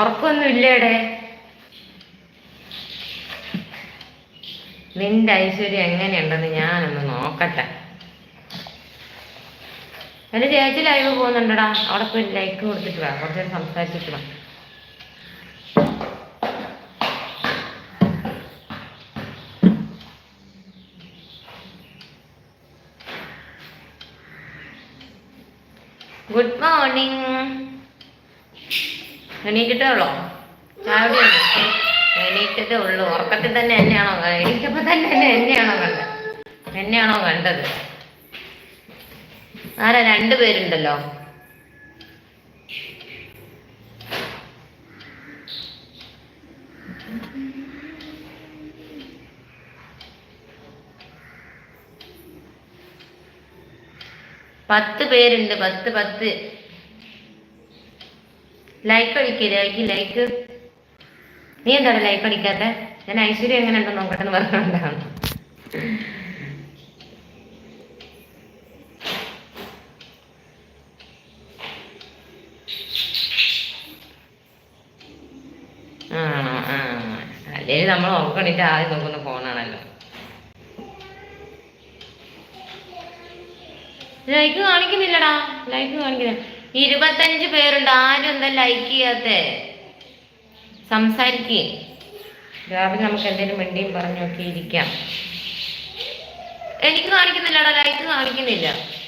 ഉറക്കൊന്നും നിന്റെ ഐശ്വര്യം എങ്ങനെയുണ്ടെന്ന് ഞാനൊന്ന് നോക്കട്ടെ. എന്റെ ചേച്ചി ലൈവ് പോകുന്നുണ്ടടാ. അവിടെ പോയി ലൈക്ക് കൊടുത്തിട്ട് വാ. കുറച്ച് നേരം സംസാരിച്ചിട്ട് ഗുഡ് മോർണിംഗ് എണീറ്റിട്ടേ ഉള്ളോ? എണീറ്റിട്ടേ ഉള്ളൂ. ഉറക്കത്തിൽ തന്നെ എന്നെയാണോ ക- എണീറ്റപ്പോ തന്നെ എന്നെ എന്നെയാണോ കണ്ടത്? എന്നെയാണോ കണ്ടത്? ആരാ? രണ്ടു പേരുണ്ടല്ലോ. പത്ത് പേരുണ്ട്. പത്ത് പത്ത്. ലൈക്ക് അടിക്ക് ലൈക്ക് ലൈക്ക് നീ എന്താണ് ലൈക്ക് അടിക്കാത്ത? ഞാൻ ഐശ്വര്യം എങ്ങനെ ഉണ്ടോ നോക്കട്ടെ എന്ന് പറഞ്ഞുകൊണ്ടാണ് ആ നമ്മൾ ഉറക്കണിട്ട് ആദ്യം നോക്കുന്ന ഫോണാണല്ലോ ലൈക്ക് കാണിക്കുന്നില്ലടാ. ലൈക്ക് കാണിക്കുന്നില്ല. ഇരുപത്തഞ്ച് പേരുണ്ട്. ആരും എന്താ ലൈക്ക് ചെയ്യാത്തെ? സംസാരിക്കേ. രാവിലെ നമുക്ക് എന്തെങ്കിലും മിണ്ടിയും പറഞ്ഞു നോക്കി ഇരിക്കാം. എനിക്ക് കാണിക്കുന്നില്ലടാ ലൈക്ക് കാണിക്കുന്നില്ല.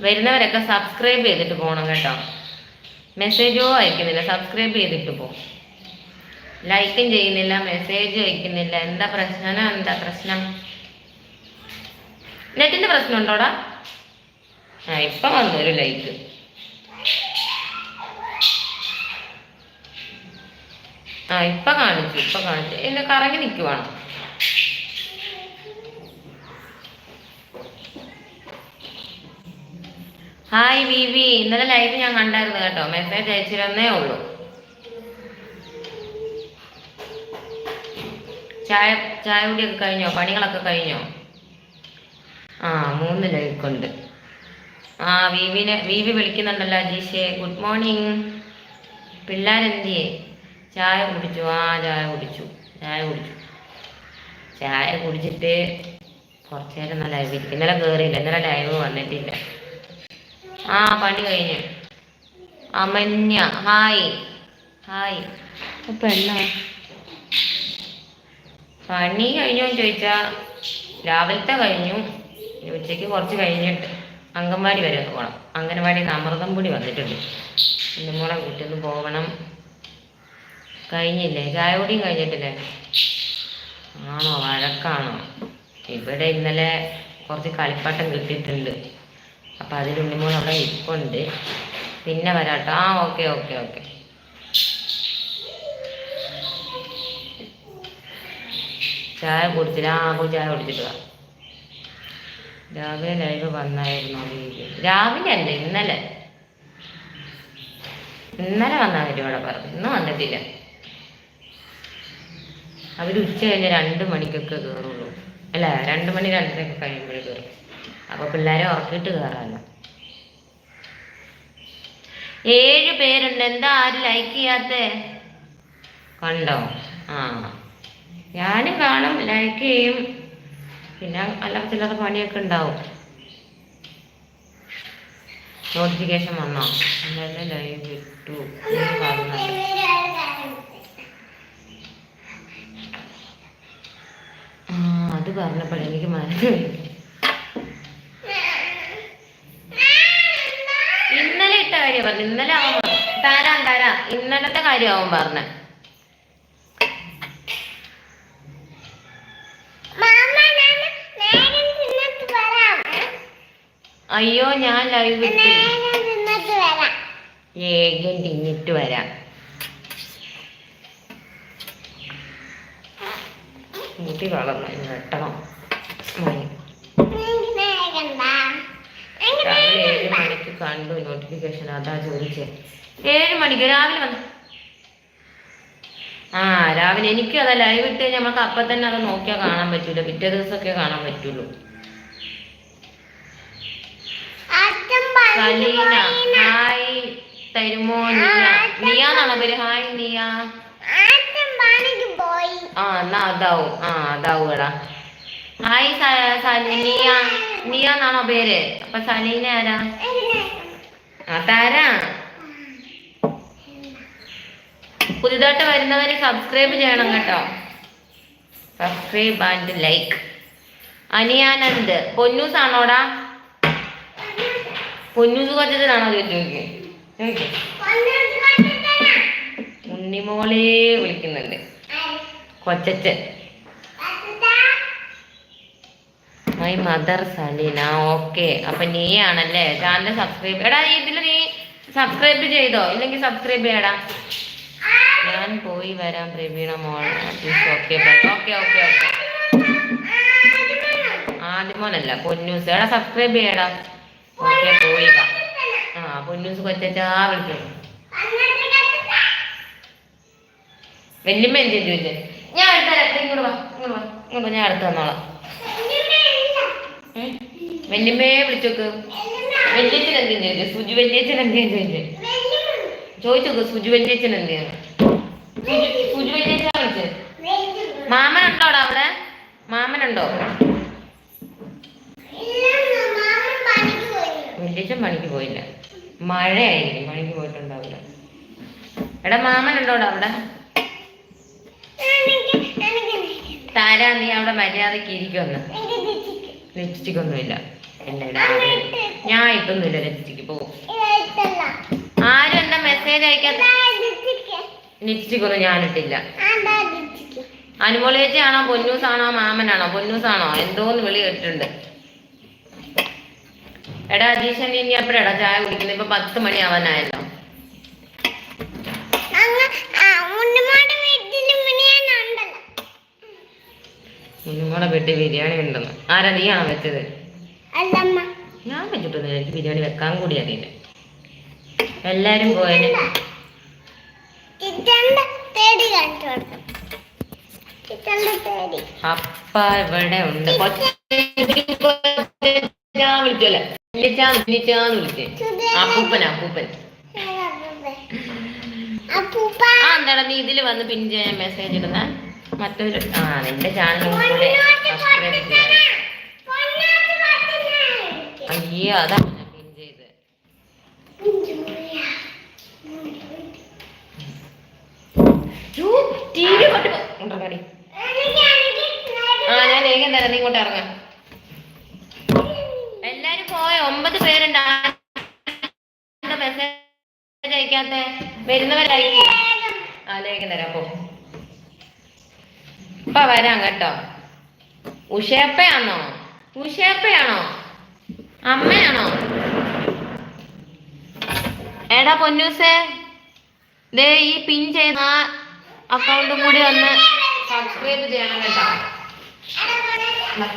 വരുന്നവരൊക്കെ സബ്സ്ക്രൈബ് ചെയ്തിട്ട് പോകണം കേട്ടോ. മെസ്സേജോ അയക്കുന്നില്ല സബ്സ്ക്രൈബ് ചെയ്തിട്ട് പോകും ലൈക്കും ചെയ്യുന്നില്ല മെസ്സേജ് അയക്കുന്നില്ല. എന്താ പ്രശ്നം? എന്താ പ്രശ്നം? നെറ്റിന്റെ പ്രശ്നം ഉണ്ടോടാ ആ ഇപ്പൊ വന്നു ഒരു ലൈക്ക് ആ ഇപ്പൊ കാണിച്ചു ഇപ്പൊ കാണിച്ചു. എന്നെ കറങ്ങി നിൽക്കുവാണ് ഹായ് ബീബി ഇന്നലെ ലൈവ് ഞാൻ കണ്ടായിരുന്നു കേട്ടോ. മെസ്സേജ് അയച്ചിരുന്നേ ഉള്ളൂ. ചായ ചായ കുടിയൊക്കെ കഴിഞ്ഞോ? പണികളൊക്കെ കഴിഞ്ഞോ? മൂന്ന് ലൈക്ക് ഉണ്ട് ആ വീവിനെ വീവി വിളിക്കുന്നുണ്ടല്ലോ അജീഷേ. Good morning. പിള്ളേരെന്തിയേ? ചായ കുടിച്ചു. ആ ചായ കുടിച്ചു. ചായ കുടിച്ചു. ചായ കുടിച്ചിട്ട് കുറച്ച് നേരം നല്ല ലൈവ് ഇരിക്കും. ഇന്നലെ കയറിയില്ല ഇന്നലെ ലൈവ് വന്നിട്ടില്ല. ആ പണി കഴിഞ്ഞു. അമന്യ ഹായ്. ഹായ്. പെണ്ണ? പണി കഴിഞ്ഞോ ചോദിച്ചാ രാവിലത്തെ കഴിഞ്ഞു. ഉച്ചയ്ക്ക് കുറച്ച് കഴിഞ്ഞിട്ട് അംഗൻവാടി വരെ പോകണം അംഗൻവാടിയിൽ നിന്ന് അമൃതം പൊടി വന്നിട്ടുണ്ട്. എന്റെ മോളെ വീട്ടിൽ പോകണം. കഴിഞ്ഞില്ലേ? ചായ കുടിയും കഴിഞ്ഞിട്ടില്ലേ? ആണോ? വഴക്കാണോ? ഇവിടെ ഇന്നലെ കുറച്ച് കളിപ്പാട്ടം കിട്ടിയിട്ടുണ്ട്. അപ്പം അതിൽ ഉണ്ണിമോൾ അവിടെ ഇരിപ്പുണ്ട്. പിന്നെ വരാട്ടോ. ആ ഓക്കെ ഓക്കെ ഓക്കെ. ചായ കുടിച്ചില്ല ആ പോയി ചായ കുടിച്ചിട്ട് രാവിലെ ലൈവ് വന്നായിരുന്നു രാവിലെ അല്ല ഇന്നലെ. ഇന്നലെ വന്നാൽ പരിപാടി പറഞ്ഞു ഇന്ന് വന്നിട്ടില്ല. അവർ ഉച്ച കഴിഞ്ഞ് രണ്ട് മണിക്കൊക്കെ കയറുള്ളൂ അല്ല രണ്ട് മണി രണ്ടരയൊക്കെ കഴിയുമ്പോഴേ കയറും അപ്പൊ പിള്ളേരെ ഉറക്കിയിട്ട് കയറാമല്ലോ ഏഴ് പേരുണ്ട്. എന്താ ആരും ലൈക്ക് ചെയ്യാത്തേ? കണ്ടോ? ആ. ഞാനും കാണും ലൈക്ക് ചെയ്യും. പിന്നെ അല്ലാത്ത ചില്ലറ പണിയൊക്കെ ഉണ്ടാവും. നോട്ടിഫിക്കേഷൻ വന്നോ? ഇന്നലെ ലൈവ് ഇട്ടു. അത് പറഞ്ഞപ്പോൾ എനിക്ക് മനസ്സിലായി. ഇന്നലെ ഇട്ട കാര്യം പറഞ്ഞു ഇന്നലെ ആവുമ്പോ പറഞ്ഞു. തരാം തരാം. ഇന്നലത്തെ കാര്യമാവും അവൻ അയ്യോ ഞാൻ ലൈവ് ഏകം തിന്നിട്ട് വരാം. വളർന്നു ഇനി വെട്ടണം. ഏഴ് മണിക്ക് കണ്ടു നോട്ടിഫിക്കേഷൻ അതാ ചോദിച്ചേ. ഏഴ് മണിക്ക് രാവിലെ വന്നു. ആ രാവിലെ എനിക്കും അതാ ലൈവ് ഇട്ട് കഴിഞ്ഞാൽ നമുക്ക് അപ്പം തന്നെ അത് നോക്കിയാൽ കാണാൻ പറ്റൂല. പിറ്റേ ദിവസമൊക്കെ കാണാൻ പറ്റുള്ളൂ. പോയിന്ന്. ഹായ് തരുമോ നിയ. നിയാന്നാണോ പേര്? ഹായ് നിയ. ആ എന്നാ അതാവും. ആ അതാവും എടാ. ഹായ് സ- സലി- നിയ. നിയ എന്നാണോ പേര്? അപ്പൊ സലീന ആരാ? ആ താരാ. പുതിയതായിട്ട് വരുന്നവര് സബ്സ്ക്രൈബ് ചെയ്യണം കേട്ടോ. Subscribe and like. Aniyanand. Ponnus ആണോടാ Ponnus കൊച്ചനാണോ ചോദിച്ചു. ഉണ്ണിമോളെ വിളിക്കുന്നുണ്ട്. കൊച്ചച്ചൻ മൈ മദർ സലീന ഓക്കെ അപ്പൊ ആണല്ലേ ചാനൽ സബ്സ്ക്രൈബ് എടാ ഇതിൽ നീ സബ്സ്ക്രൈബ് ചെയ്തോ? ഇല്ലെങ്കിൽ സബ്സ്ക്രൈബ് ചെയ്യടാ. ഞാൻ പോയി വരാം പ്രവീണ മോൾ ഓക്കെ ഓക്കെ ഓക്കെ ആദ്യമോനല്ല പൊന്നൂസ്. എടാ സബ്സ്ക്രൈബ് ചെയ്യടാ. ആ പൊന്നൂസ് കൊച്ചാ വിളിച്ചു. വല്യമ്മ എന്ത് ചോദിച്ചേ ഞാൻ ഇങ്ങോട്ട് വാ ഇങ്ങോട്ട് വാ ഇങ്ങോട്ട് ഞാൻ അടുത്ത് തന്നോളാം? വല്യമ്മയെ വിളിച്ചോക്ക്. വല്യച്ഛൻ ചോദിച്ചു സുജു വല്യച്ഛൻ എന്തെയും ചോദിച്ചു. ചോദിച്ചോക്ക് സുജു വല്യച്ഛൻ എന്തെയും സുജു വല്യച്ഛൻ വല്യമ്മ. മാമനുണ്ടോടാ അവിടെ മാമനുണ്ടോ ഇല്ലെന്ന് മാമൻ പണിക്ക് പോയി. വല്യച്ഛൻ പണിക്ക് പോയില്ല. മഴയായിരിക്കും പണിക്ക് പോയിട്ടുണ്ടാവില്ല. എടാ മാമൻ ഉണ്ടോടാ അവിടെ. താരാ നീ അവിടെ മര്യാദയ്ക്ക് ഇരിക്കുമെന്ന്. ലിപ്സ്റ്റിക് ഒന്നുമില്ല. ഞാൻ ഇട്ടൊന്നുമില്ല ലിപ്സ്റ്റിക്ക് പോകും ആരും എന്താ മെസ്സേജ് അയക്കാത്ത. ലിപ്സ്റ്റിക് ഞാനിട്ടില്ല അനുമോളേച്ചി ആണോ പൊന്നൂസാണോ മാമനാണോ? പൊന്നൂസാണോ? എന്തോന്ന് വിളി കേട്ടിട്ടുണ്ട്. എടാ അജീഷൻ ഇനി എപ്പോഴാടാ ചായ കുടിക്കുന്നത്? ഇപ്പൊ പത്ത് മണിയാവാനായല്ലോ. ആവാനായല്ലോ ഉണ്ണിമോടെ വീട്ടിൽ ബിരിയാണി ഉണ്ടെന്ന്. ആരാ നീ ആണോ വെച്ചത്. ഞാൻ വെച്ചിട്ടുണ്ട് എനിക്ക് ബിരിയാണി വെക്കാൻ കൂടി അറിയില്ല. എല്ലാരും പോയാലും. അപ്പ ഇവിടെ ഉണ്ട്. ഞാൻ വിളിച്ചല്ലേ അപ്പൂപ്പൻ അപ്പൂപ്പൻ. അപ്പൂപ്പ. ആ എന്താടാ നീ ഇതിൽ വന്ന് പിൻ ചെയ്യാൻ മെസ്സേജ് ഇടുന്ന? മറ്റൊരു ആ നിന്റെ ചാനൽ. അയ്യോ അതാ പിൻ ചെയ്ത്. ടി വി കൊണ്ടു കൊണ്ടുറങ്ങടി എനിക്ക് എനിക്ക് ആ ഞാൻ ഏകം തരാം നീ ഇങ്ങോട്ട് ഇറങ്ങാം. പോയ ഒമ്പത് പേരുണ്ട് മെസ്സേജ് അയക്കാത്ത വരുന്നവരായിരിക്കും. ആ ലേഖം തരാം പോ. ഇപ്പൊ വരാം കേട്ടോ. ഉഷയപ്പയാണോ? ഉഷയപ്പയാണോ? അമ്മയാണോ? എടാ പൊന്നൂസേ ദേ ഈ പിൻ ചെയ്ത അക്കൗണ്ടും കൂടി ഒന്ന് സബ്സ്ക്രൈബ് ചെയ്യണം കേട്ടോ വാ.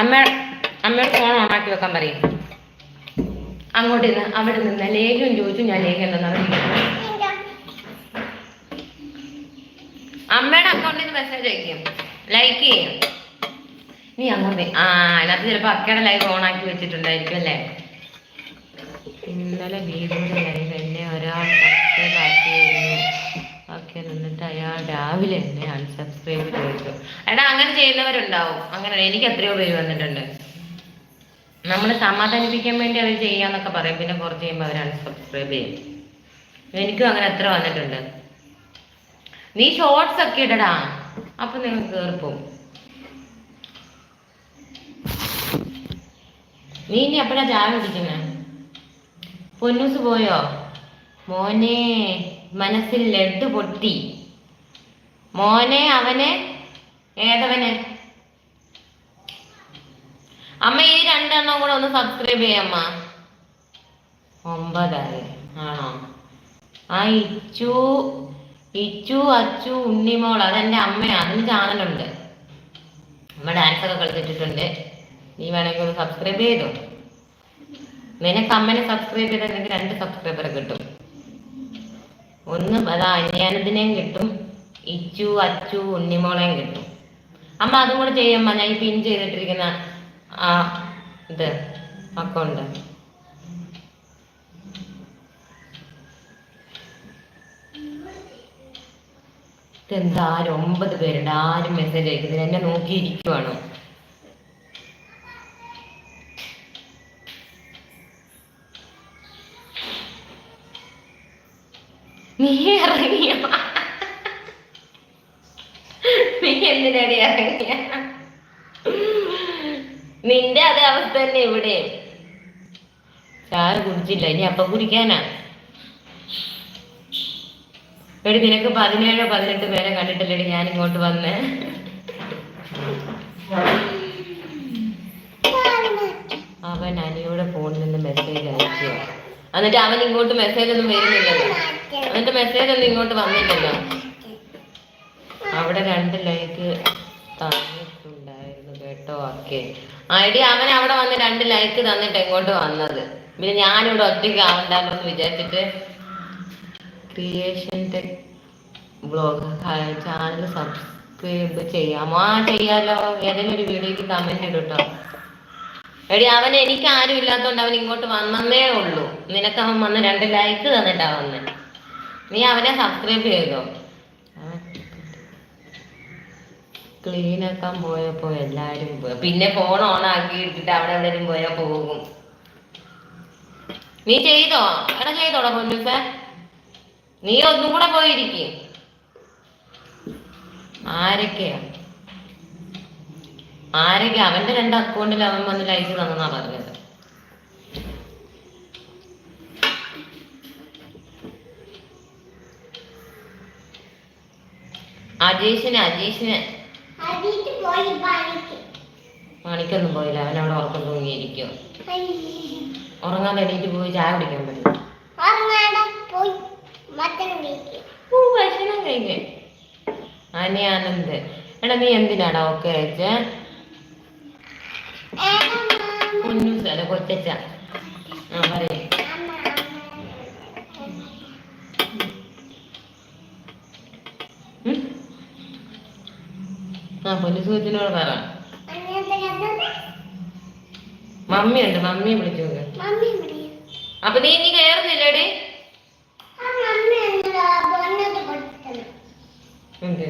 അമ്മ അമ്മയുടെ ഫോൺ ഓണാക്കി വെക്കാൻ പറയും. അങ്ങോട്ട് നിന്ന് അവിടെ നിന്ന് ലേഖ്യം ചോദിച്ചു ഞാൻ ലേഖ്യം തന്നെ അമ്മയുടെ അക്കൗണ്ടിൽ നിന്ന് മെസ്സേജ് അയക്കും ലൈക്ക് ചെയ്യും. നീ അങ്ങോട്ട് ആ അതിനകത്ത് ചിലപ്പോൾ അക്കയുടെ ലൈവ് ഓൺ ആക്കി വെച്ചിട്ടുണ്ടായിരിക്കും അല്ലേ? ഇന്നലെ വീടിന്റെ ലൈവ് എന്നെ ഒരാൾ സബ്സ്ക്രൈബ് ആക്കിയിരുന്നു എന്നിട്ട് അയാൾ രാവിലെ എന്നെ അൺസബ്സ്ക്രൈബ് ചെയ്തു. എടാ അങ്ങനെ ചെയ്യുന്നവരുണ്ടാവും. അങ്ങനെ എനിക്ക് എത്രയോ പേര് വന്നിട്ടുണ്ട്. നമ്മൾ സമാധാനിപ്പിക്കാൻ വേണ്ടി അവർ ചെയ്യാന്നൊക്കെ പറയും. പിന്നെ കുറച്ച് കഴിയുമ്പോൾ അവർ അൺസബ്സ്ക്രൈബ് ചെയ്യും. എനിക്കും അങ്ങനെ എത്ര വന്നിട്ടുണ്ട്. നീ ഷോർട്സ് ഒക്കെ ഇടടാ. അപ്പൊ നിങ്ങൾ കേറിപ്പോവും. നീ ഇനി എപ്പോഴാ ചായ കുടിക്കുന്നേ? പൊന്നൂസ് പോയോ? മോനെ മനസ്സിൽ ലഡ് പൊട്ടി. മോനെ അവനെ ഏതവനെ? അമ്മ ഈ രണ്ടെണ്ണം കൂടെ ഒന്ന് സബ്സ്ക്രൈബ് ചെയ്യമ്മ ഒമ്പതായി. ആണോ? ആ ഇച്ചു ഇച്ചു അച്ചു ഉണ്ണിമോൾ അതെന്റെ അമ്മയാ അതിന് ചാനലുണ്ട്. അമ്മ ഡാൻസ് ഒക്കെ കളിച്ചിട്ടുണ്ട് നീ വേണമെങ്കിൽ ഒന്ന് സബ്സ്ക്രൈബ് ചെയ്തോ. നിനക്ക് അമ്മനെ സബ്സ്ക്രൈബ് ചെയ്താൽ നിനക്ക് രണ്ട് സബ്സ്ക്രൈബർ കിട്ടും. ഒന്ന് അതാ അന്യാനത്തിനെയും കിട്ടും. ഇച്ചു അച്ചു ഉണ്ണിമോളെയും കിട്ടും. അമ്മ അതും കൂടെ ചെയ്യമ്മ ഞാൻ ഈ പിൻ ചെയ്തിട്ടിരിക്കുന്ന ആ ഇത് അക്കൗണ്ട് ഇതെന്താ? ആരും ഒമ്പത് പേരുണ്ട്. ആരും മെസ്സേജ് അയക്കുന്നത് എന്നെ നോക്കിയിരിക്കുവാണ്. നീ ഇറങ്ങിയ. നീ എന്തിനടി ഇറങ്ങിയ? നിന്റെ അതേ അവസ്ഥ തന്നെ ഇവിടെ. ചായ കുടിച്ചില്ല ഇനി അപ്പൊ കുടിക്കാനാ. എടി നിനക്ക് പതിനേഴോ പതിനെട്ട് പേരെ കണ്ടിട്ടില്ലടി ഞാൻ ഇങ്ങോട്ട് വന്നേ. അവൻ അനിയുടെ ഫോണിൽ നിന്ന് മെസ്സേജ് അയച്ചു എന്നിട്ട് അവൻ ഇങ്ങോട്ട് മെസ്സേജ് ഒന്നും വരുന്നില്ലല്ലോ. അവന്റെ മെസ്സേജ് ഒന്നും ഇങ്ങോട്ട് വന്നില്ലല്ലോ. അവിടെ രണ്ട് ലൈക്ക് തന്നിട്ടുണ്ടായിരുന്നു കേട്ടോ ഓക്കെ ഐഡി അവൻ അവിടെ വന്ന് രണ്ട് ലൈക്ക് തന്നിട്ട് എങ്ങോട്ട് വന്നത്? പിന്നെ ഞാനിവിടെ ഒറ്റയ്ക്ക് ആവണ്ടല്ലോ എന്ന് വിചാരിച്ചിട്ട് creation tech blog channel subscribe ചെയ്യാമോ? ആ ചെയ്യാലോ. ഏതെങ്കിലും ഒരു വീഡിയോക്ക് കമന്റ് ഇടട്ടോ. എടി അവൻ എനിക്ക് ആരും ഇല്ലാത്തതുകൊണ്ട് അവൻ ഇങ്ങോട്ട് വന്നേ ഉള്ളൂ. നിനക്ക് അവൻ വന്ന് രണ്ട് ലൈക്ക് തന്നിട്ടാ വന്നെ. നീ അവനെ സബ്സ്ക്രൈബ് ചെയ്തോ? ക്ലീൻ ആക്കാൻ പോയപ്പോ എല്ലാരും പിന്നെ ഫോൺ ഓൺ ആക്കി ഇട്ടിട്ട് അവിടെ എവിടെയും പോയാ പോകും. നീ ചെയ്തോ? എടാ ചെയ്തോടാ പൊന്നുസേ. നീ ഒന്നും കൂടെ പോയിരിക്കും. ആരൊക്കെയാ? ആരൊക്കെ അവന്റെ രണ്ട് അക്കൗണ്ടിൽ അവൻ വന്ന് ലൈക്ക് തന്നെന്നാ പറഞ്ഞത്. അജീഷിന് അജീഷിന്. പണിക്കൊന്നും പോയില്ല. അവൻ അവിടെ ഉറക്കം തൂങ്ങിയിരിക്കും ഉറങ്ങാൻ എണീറ്റ് പോയി ചായ കുടിക്കാൻ പറ്റും. അനിയാനന്ദ് ഓ ഭക്ഷണം അനി ആനന്ദ്. എടാ നീ എന്തിനാടാ ഒക്കെ അയച്ചേ സ്ഥല കൊച്ചച്ച. ആ പറയേ. ആ പൊന്നു കൊച്ചിനോട് പറ മമ്മി ഉണ്ട് മമ്മിയെ വിളിച്ചു അപ്പൊ നീ ഇനി കയറുന്നില്ലേടേ? എന്ത്?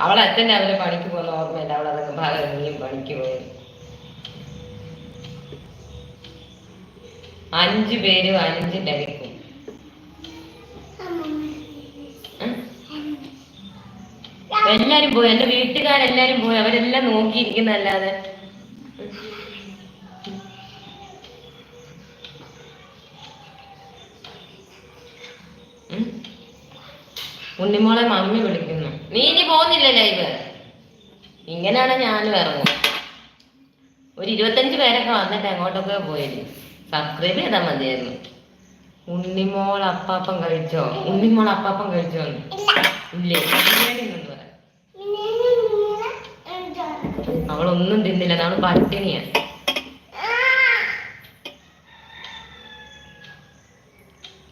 അവളെ അച്ഛൻ രാവിലെ പണിക്ക് പോകുന്ന ഓർമ്മയില്ല. അവൾ അതൊക്കെ ഭാഗം പണിക്ക് പോയി. അഞ്ചു പേരും അഞ്ച് ലഭിക്കും എല്ലാരും പോയി. എന്റെ വീട്ടുകാരെല്ലാരും പോയി. അവരെല്ലാം നോക്കിയിരിക്കുന്നല്ലാതെ. ഉണ്ണിമോളെ മമ്മി വിളിക്കുന്നു. നീ ഇനി പോകുന്നില്ല ലൈവ് ഇങ്ങനെയാണ് ഞാനും ഇറങ്ങും ഒരു ഇരുപത്തഞ്ച് പേരൊക്കെ വന്നിട്ട് എങ്ങോട്ടൊക്കെ പോയത്? സബ്സ്ക്രൈബ് ചെയ്താൽ മതിയായിരുന്നു. ഉണ്ണിമോൾ അപ്പാപ്പം കഴിച്ചോ? ഉണ്ണിമോൾ അപ്പാപ്പം കഴിച്ചോ ഇല്ല? അവളൊന്നും തിന്നില്ല. അവൾ പട്ടിണിയാ.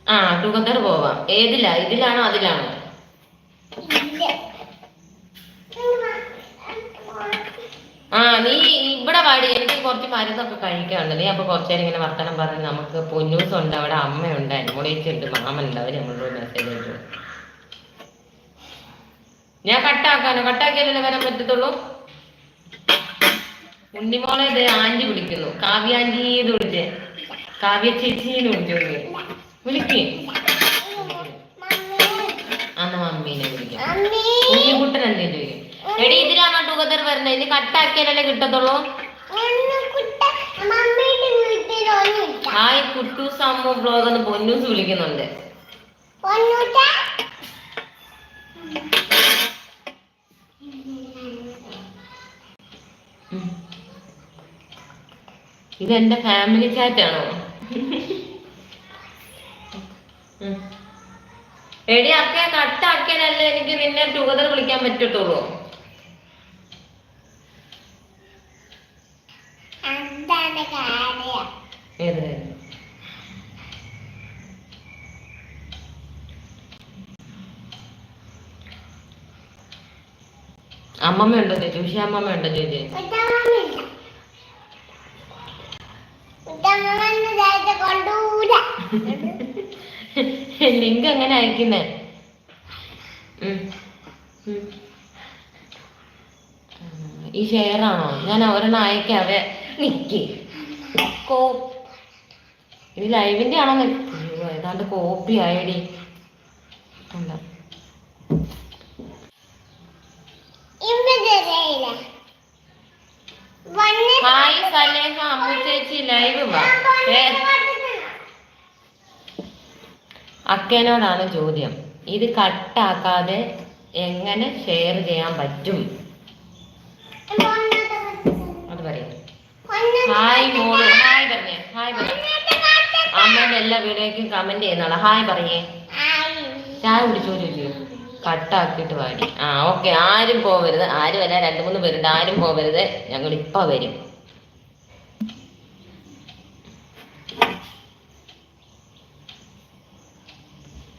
ആ ടുഗദർ പോവാം. ഏതിലാ? ഇതിലാണോ അതിലാണോ? ആ നീ ഇവിടെ വാടി. എനിക്ക് കുറച്ച് മരുന്നൊക്കെ കഴിക്കാറുണ്ട് നീ അപ്പൊ കുറച്ചേരം ഇങ്ങനെ വർത്തനം പറഞ്ഞ് നമുക്ക് പൊന്നൂസ് ഉണ്ട് അവിടെ അമ്മയുണ്ട് അനുമോളേച്ചുണ്ട് മാമനുണ്ട്. അവർ നമ്മളോട് മെസ്സേജ് അയച്ചു. ഞാൻ കട്ടാക്കാനോ? കട്ടാക്കിയാലല്ലേ വരാൻ പറ്റത്തുള്ളൂ? ഉണ്ണിമോളെ ഇത് ആന്റി വിളിക്കുന്നു. കാവ്യാന്റി ഇത് വിളിച്ചേ. കാവ്യ ചേച്ചി എന്ന് വിളിച്ചു. വിളിക്കേ. ചോദിക്കും എടി ഇതിലാണോ ടുഗദർ വരുന്നത് ഇത് കട്ടാക്കിയാലല്ലേ കിട്ടത്തുള്ളൂ? ഹായ് കുട്ടൂസ് അമ്മു ബ്ലോഗ് എന്ന് പൊന്നൂസ് വിളിക്കുന്നുണ്ട്. ഇത് എന്റെ ഫാമിലി ചാറ്റ് ആണോ ഉം. എടി കട്ട് കട്ടാക്കിയാലല്ലേ എനിക്ക് നിന്നെ ടുഗദർ വിളിക്കാൻ പറ്റത്തുള്ളൂ. ഏത്? അമ്മമ്മ ഉണ്ടോ ചേച്ചി? ഉഷ അമ്മമ്മ ഉണ്ടോ ചേച്ചി കൊണ്ടൂല. ലിങ്ക് എങ്ങനെ അയക്കുന്നേ. ഈ ഷെയർ ആണോ ഞാൻ ഒരെണ്ണം അയക്കാവേ നിക്ക്. കോ ഇത് ലൈവിന്റെ ആണോ ഏതാണ്ട് കോപ്പി ആയടി. വന്ന് ഹായ് സലേഹ അമ്മു ചേച്ചി ലൈവ് വാ. അക്കേനോടാണ് ചോദ്യം. ഇത് കട്ടാക്കാതെ എങ്ങനെ ഷെയർ ചെയ്യാൻ പറ്റും? അത് പറയാം. ഹായ് ഹായ് ഹായ് അമ്മേന്റെ എല്ലാ വീഡിയോയ്ക്കും കമന്റ് ചെയ്യുന്നാളാ ഹായ് പറയേ ചായ കുടിച്ചോ ചോദിച്ചു? കട്ടാക്കിയിട്ട് പാടി ആ ഓക്കെ ആരും പോവരുത്. ആരും അല്ല രണ്ട് മൂന്ന് പേരുണ്ട്. ആരും പോവരുത്. ഞങ്ങൾ ഇപ്പൊ വരും.